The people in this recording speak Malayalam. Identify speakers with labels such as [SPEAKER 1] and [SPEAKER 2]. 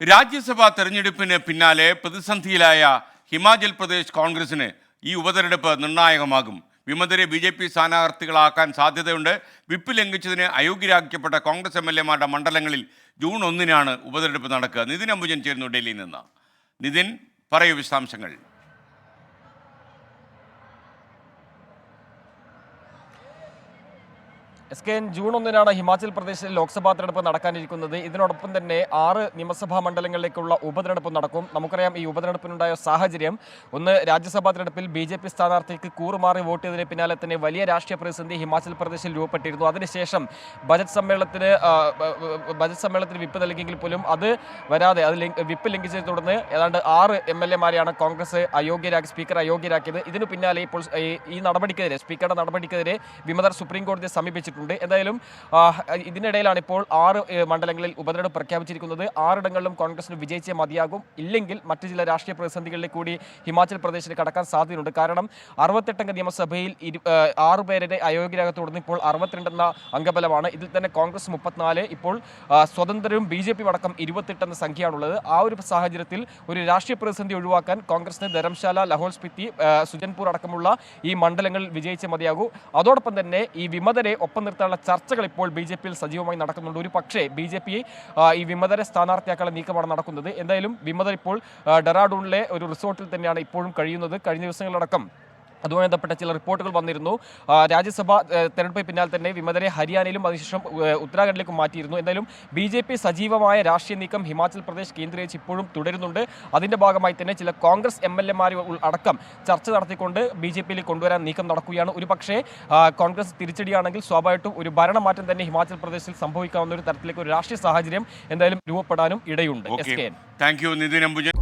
[SPEAKER 1] രാജ്യസഭാ തെരഞ്ഞെടുപ്പിന് പിന്നാലെ പ്രതിസന്ധിയിലായ ഹിമാചൽ പ്രദേശ് കോൺഗ്രസിന് ഈ ഉപതെരഞ്ഞെടുപ്പ് നിർണായകമാകും. വിമതരെ ബി ജെ പി സ്ഥാനാർത്ഥികളാക്കാൻ സാധ്യതയുണ്ട്. വിപ്പ് ലംഘിച്ചതിന് അയോഗ്യരാക്കപ്പെട്ട കോൺഗ്രസ് എം എൽ എമാരുടെ മണ്ഡലങ്ങളിൽ ജൂൺ ഒന്നിനാണ് ഉപതെരഞ്ഞെടുപ്പ് നടക്കുക. നിതിൻ അംബുജൻ ചേരുന്നു ഡൽഹിയിൽ നിന്ന്. നിതിൻ പറയൂ വിശദാംശങ്ങൾ.
[SPEAKER 2] എസ് കെ എൻ ജൂൺ ഒന്നിനാണ് ഹിമാചൽ പ്രദേശിൽ ലോക്സഭാ തെരഞ്ഞെടുപ്പ് നടക്കാനിരിക്കുന്നത്. ഇതിനോടൊപ്പം തന്നെ ആറ് നിയമസഭാ മണ്ഡലങ്ങളിലേക്കുള്ള ഉപതെരഞ്ഞെടുപ്പ് നടക്കും. നമുക്കറിയാം ഈ ഉപതെരഞ്ഞെടുപ്പിനുണ്ടായ സാഹചര്യം ഒന്ന് രാജ്യസഭാ തെരഞ്ഞെടുപ്പിൽ ബി ജെ പി സ്ഥാനാർത്ഥിക്ക് കൂറുമാറി വോട്ട് ചെയ്തതിന് പിന്നാലെ തന്നെ വലിയ രാഷ്ട്രീയ പ്രതിസന്ധി ഹിമാചൽ പ്രദേശിൽ രൂപപ്പെട്ടിരുന്നു. അതിനുശേഷം ബജറ്റ് സമ്മേളനത്തിന് ബജറ്റ് സമ്മേളനത്തിന് വിപ്പ് നൽകിയെങ്കിൽ പോലും അത് വരാതെ അത് വിപ്പ് ലംഘിച്ചതിനെ തുടർന്ന് ഏതാണ്ട് ആറ് എം എൽ എമാരെയാണ് കോൺഗ്രസ് അയോഗ്യരാക്കി സ്പീക്കർ അയോഗ്യരാക്കിയത്. ഇതിനു പിന്നാലെ ഇപ്പോൾ ഈ നടപടിക്കെതിരെ സ്പീക്കറുടെ നടപടിക്കെതിരെ വിമതർ സുപ്രീം കോടതിയെ സമീപിച്ചിട്ടുണ്ട്. എന്തായാലും ഇതിനിടയിലാണ് ഇപ്പോൾ ആറ് മണ്ഡലങ്ങളിൽ ഉപതെരഞ്ഞെടുപ്പ് പ്രഖ്യാപിച്ചിരിക്കുന്നത്. ആറിടങ്ങളിലും കോൺഗ്രസിന് വിജയിച്ചേ മതിയാകും. ഇല്ലെങ്കിൽ മറ്റ് ചില രാഷ്ട്രീയ പ്രതിസന്ധികളിൽ കൂടി ഹിമാചൽ പ്രദേശിൽ കടക്കാൻ സാധ്യതയുണ്ട്. കാരണം അറുപത്തെട്ടംഗ നിയമസഭയിൽ ആറ് പേരുടെ അയോഗ്യരാകെ തുടർന്ന് ഇപ്പോൾ അറുപത്തിരണ്ടെന്ന അംഗബലമാണ്. ഇതിൽ തന്നെ കോൺഗ്രസ് മുപ്പത്തിനാല് ഇപ്പോൾ സ്വതന്ത്രരും ബി ജെ പി അടക്കം ഇരുപത്തെട്ടെന്ന സംഖ്യയാണുള്ളത്. ആ ഒരു സാഹചര്യത്തിൽ ഒരു രാഷ്ട്രീയ പ്രതിസന്ധി ഒഴിവാക്കാൻ കോൺഗ്രസിന് ധരംശാല ലഹോൾ സ്പിത്തി സുജൻപൂർ അടക്കമുള്ള ഈ മണ്ഡലങ്ങളിൽ വിജയിച്ചേ മതിയാകൂ. അതോടൊപ്പം തന്നെ ഈ വിമതരെ ഒപ്പം നിർത്താനുള്ള ചർച്ചകൾ ഇപ്പോൾ ബി ജെ പിയിൽ സജീവമായി നടക്കുന്നുണ്ട്. ഒരു പക്ഷേ ബി ജെ പി ഈ വിമതരെ സ്ഥാനാർത്ഥിയാക്കാനുള്ള നീക്കമാണ് നടക്കുന്നത്. എന്തായാലും വിമതർ ഇപ്പോൾ ഡെറാഡൂണിലെ ഒരു റിസോർട്ടിൽ തന്നെയാണ് ഇപ്പോഴും കഴിയുന്നത്. കഴിഞ്ഞ ദിവസങ്ങളിലടക്കം അതുമായി ബന്ധപ്പെട്ട ചില റിപ്പോർട്ടുകൾ വന്നിരുന്നു. രാജ്യസഭ തെരഞ്ഞെടുപ്പ് പിന്നാലെ തന്നെ വിമതരെ ഹരിയാനയിലും അതിനുശേഷം ഉത്തരാഖണ്ഡിലേക്കും മാറ്റിയിരുന്നു. എന്തായാലും ബി ജെ പി സജീവമായ രാഷ്ട്രീയ നീക്കം ഹിമാചൽ പ്രദേശ് കേന്ദ്രീകരിച്ച് ഇപ്പോഴും തുടരുന്നുണ്ട്. അതിന്റെ ഭാഗമായി തന്നെ ചില കോൺഗ്രസ് എം എൽ എമാർ അടക്കം ചർച്ച നടത്തിക്കൊണ്ട് ബി ജെ പിയിൽ കൊണ്ടുവരാൻ നീക്കം നടക്കുകയാണ്. ഒരു പക്ഷേ കോൺഗ്രസ് തിരിച്ചടിയാണെങ്കിൽ സ്വാഭാവികമായിട്ടും ഒരു ഭരണമാറ്റം തന്നെ ഹിമാചൽ പ്രദേശിൽ സംഭവിക്കാവുന്ന ഒരു തരത്തിലേക്ക് ഒരു രാഷ്ട്രീയ സാഹചര്യം എന്തായാലും രൂപപ്പെടാനും ഇടയുണ്ട്.
[SPEAKER 1] Thank you Nitin Ambujan